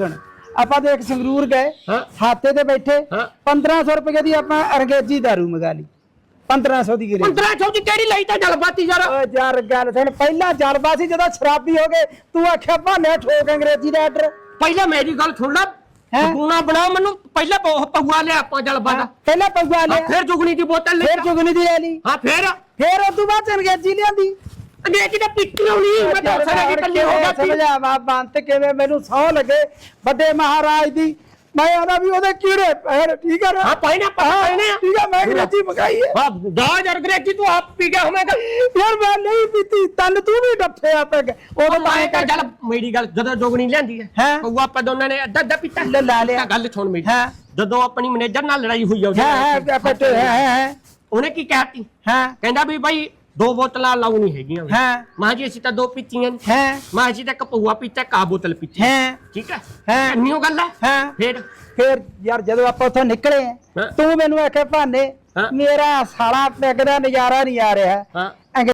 ਸੁਣ। ਆਪਾਂ ਦੇਖ ਸੰਗਰੂਰ ਗਏ ਹਾਤੇ ਤੇ ਬੈਠੇ ਹਾਂ। 1500 ਰੁਪਏ ਦੀ ਆਪਾਂ ਅੰਗਰੇਜ਼ੀ ਦਾਰੂ ਮੰਗਾ ਲਈ। 1500 ਦੀ ਗਰੀ 1500 ਦੀ ਕਿਹੜੀ ਲਈ ਤਾਂ ਜਲਬਾਤੀ ਯਾਰ? ਓ ਯਾਰ ਗੱਲ ਸੁਣ ਪਹਿਲਾਂ ਜਲਵਾ ਸੀ ਜਦੋਂ ਸ਼ਰਾਬੀ ਹੋ ਗਏ ਤੂੰ ਆਖਿਆ ਭਾਨੇ ਠੋਕ ਅੰਗਰੇਜ਼ੀ ਦਾ ਆਰਡਰ ਪਹਿਲਾਂ ਮੇਰੀ ਗੱਲ ਸੁਣ ਲੈ? ਗੁਣਾ ਬਣਾ ਮੈਨੂੰ ਪਹਿਲਾਂ ਪ- ਪਗੂਆ ਲਿਆ ਆਪਾਂ ਜਲਬਾ ਦਾ। ਪਹਿਲਾਂ ਪਗਵਾ ਲਿਆ। ਫਿਰ ਜੁਗਨੀ ਦੀ ਬੋਤਲ ਲੈ ਫਿਰ ਚੁਗਨੀ ਦੀ ਲੈ ਲਈ। ਹਾਂ ਫਿਰ? ਫਿਰ ਉਸ ਤੋਂ ਬਾਅਦ ਅੰਗਰੇਜ਼ੀ ਲਿਆਂਦੀ। ਅੰਗਰੇਜ਼ੀ ਦਾ ਪਿੱਟੀ ਹੋਣੀ ਮੈਂ ਤਾਂ ਸਾਰੇ ਦੀ ਕੱਲੀ ਹੋ ਗਿਆ ਸੀ ਸਮਝਾਵਾ ਬੰਤ ਕਿਵੇਂ ਮੈਨੂੰ ਸੌ ਲੱਗੇ ਵੱਡੇ ਮਹਾਰਾਜ ਦੀ। ਮੈਂ ਆਦਾ ਵੀ ਉਹਦੇ ਕੀੜੇ ਪੈਰ ਠੀਕ ਹੈ ਨਾ? ਹਾਂ ਪਾਈ ਨਾ ਪਾਈ ਨਾ। ਠੀਕ ਹੈ ਮੈਂ ਅੰਗਰੇਜ਼ੀ ਮੰਗਾਈ ਹੈ। ਹਾਂ ਦਾ ਯਾਰ ਅੰਗਰੇਜ਼ੀ ਤੂੰ ਆਪ ਪੀ ਗਿਆ ਹੋਵੇਂਗਾ। ਯਾਰ ਮੈਂ ਨਹੀਂ ਪੀਤੀ ਤਨ ਤੂੰ ਵੀ ਡੱਫਿਆ ਪੈਗ ਉਹ ਉਹ ਤਾਂ ਕਰ ਚੱਲ ਮੇਰੀ ਗੱਲ ਜਦੋਂ ਜੋਗਣੀ ਲਿਆਂਦੀ ਹੈ ਹੈਂ? ਆਪਾਂ ਦੋਨਾਂ ਨੇ ਅੱਧਾ ਅੱਧਾ ਪੀਤਾ। ਲੈ ਲਾ ਲਿਆ। ਗੱਲ ਸੁਣ ਮੇਰੀ। ਹਾਂ? ਜਦੋਂ ਆਪਣੀ ਮੈਨੇਜਰ ਨਾਲ ਲੜਾਈ ਹੋਈ ਆ ਉਹਦੇ ਹੈ ਹੈ ਉਹਨੇ ਕੀ ਕਹਿਤੀ ਹੈ? ਕਹਿੰਦਾ ਵੀ ਭਾਈ ਦੋ ਬੋਤਲਾਂ ਲਾਉ ਨਹੀਂ ਹੈਗੀਆਂ। ਹੈ। ਮਾਂ ਜੀ ਅਸੀਂ ਤਾਂ ਦੋ ਪੀਤੀਆਂ ਨੇ। ਹੈ। ਮਾਂ ਜੀ ਤਾਂ ਇੱਕ ਪਊਆ ਪੀਤਾ ਕਾ ਬੋਤਲ ਪੀਤੀ। ਹੈ। ਠੀਕ ਹੈ? ਹੈਂ? ਇੰਨੀ ਓ ਗੱਲ ਹੈ? ਹੈ। ਫਿਰ? ਫਿਰ ਯਾਰ ਜਦੋਂ ਆਪਾਂ ਉੱਥੋਂ ਨਿਕਲੇ ਹਾਂ। ਤੂੰ ਮੈਨੂੰ ਆਖਿਆ ਭਾਨੇ ਹਾਂ। ਮੇਰਾ ਸਾਲਾ ਪੈਗ ਦਾ ਨਜ਼ਾਰਾ ਨਹੀਂ ਆ ਰਿਹਾ। ਹਾਂ।